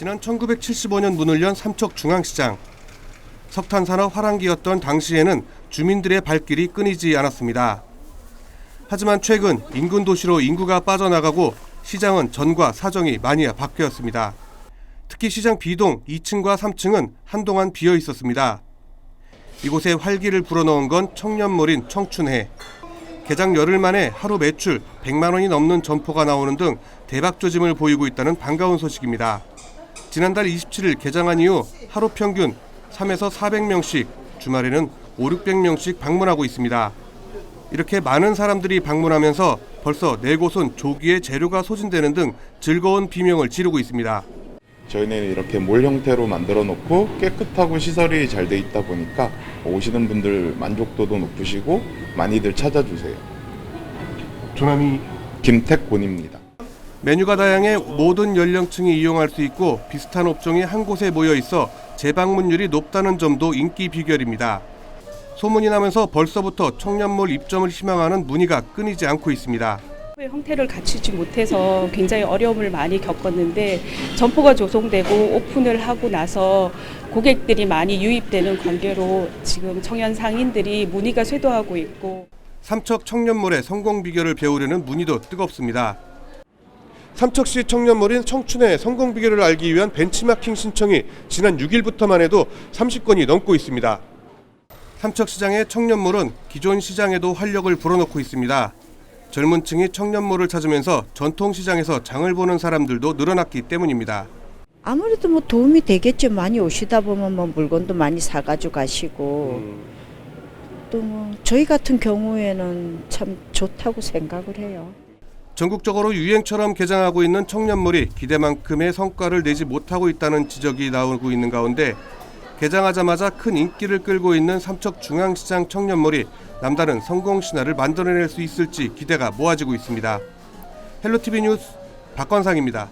지난 1975년 문을 연 삼척중앙시장. 석탄 산업 화랑기였던 당시에는 주민들의 발길이 끊이지 않았습니다. 하지만 최근 인근 도시로 인구가 빠져나가고 시장은 전과 사정이 많이 바뀌었습니다. 특히 시장 B동 2층과 3층은 한동안 비어 있었습니다. 이곳에 활기를 불어넣은 건 청년몰인 청춘해. 개장 열흘 만에 하루 매출 100만 원이 넘는 점포가 나오는 등 대박 조짐을 보이고 있다는 반가운 소식입니다. 지난달 27일 개장한 이후 하루 평균 3에서 400명씩, 주말에는 5, 600명씩 방문하고 있습니다. 이렇게 많은 사람들이 방문하면서 벌써 네 곳은 조기에 재료가 소진되는 등 즐거운 비명을 지르고 있습니다. 저희는 이렇게 몰 형태로 만들어 놓고 깨끗하고 시설이 잘 돼 있다 보니까 오시는 분들 만족도도 높으시고 많이들 찾아주세요. 조남이 김택곤입니다. 메뉴가 다양해 모든 연령층이 이용할 수 있고 비슷한 업종이 한 곳에 모여 있어 재방문율이 높다는 점도 인기 비결입니다. 소문이 나면서 벌써부터 청년몰 입점을 희망하는 문의가 끊이지 않고 있습니다. 의 형태를 갖추지 못해서 굉장히 어려움을 많이 겪었는데 점포가 조성되고 오픈을 하고 나서 고객들이 많이 유입되는 관계로 지금 청년 상인들이 문의가 쇄도하고 있고 삼척 청년몰의 성공 비결을 배우려는 문의도 뜨겁습니다. 삼척시 청년몰인 청춘의 성공 비결을 알기 위한 벤치마킹 신청이 지난 6일부터만 해도 30건이 넘고 있습니다. 삼척시장의 청년몰은 기존 시장에도 활력을 불어넣고 있습니다. 젊은 층이 청년몰을 찾으면서 전통시장에서 장을 보는 사람들도 늘어났기 때문입니다. 아무래도 뭐 도움이 되겠죠. 많이 오시다 보면 뭐 물건도 많이 사가지고 가시고 또 뭐 저희 같은 경우에는 참 좋다고 생각을 해요. 전국적으로 유행처럼 개장하고 있는 청년몰이 기대만큼의 성과를 내지 못하고 있다는 지적이 나오고 있는 가운데 개장하자마자 큰 인기를 끌고 있는 삼척 중앙시장 청년몰이 남다른 성공 신화를 만들어낼 수 있을지 기대가 모아지고 있습니다. 헬로티비 뉴스 박건상입니다.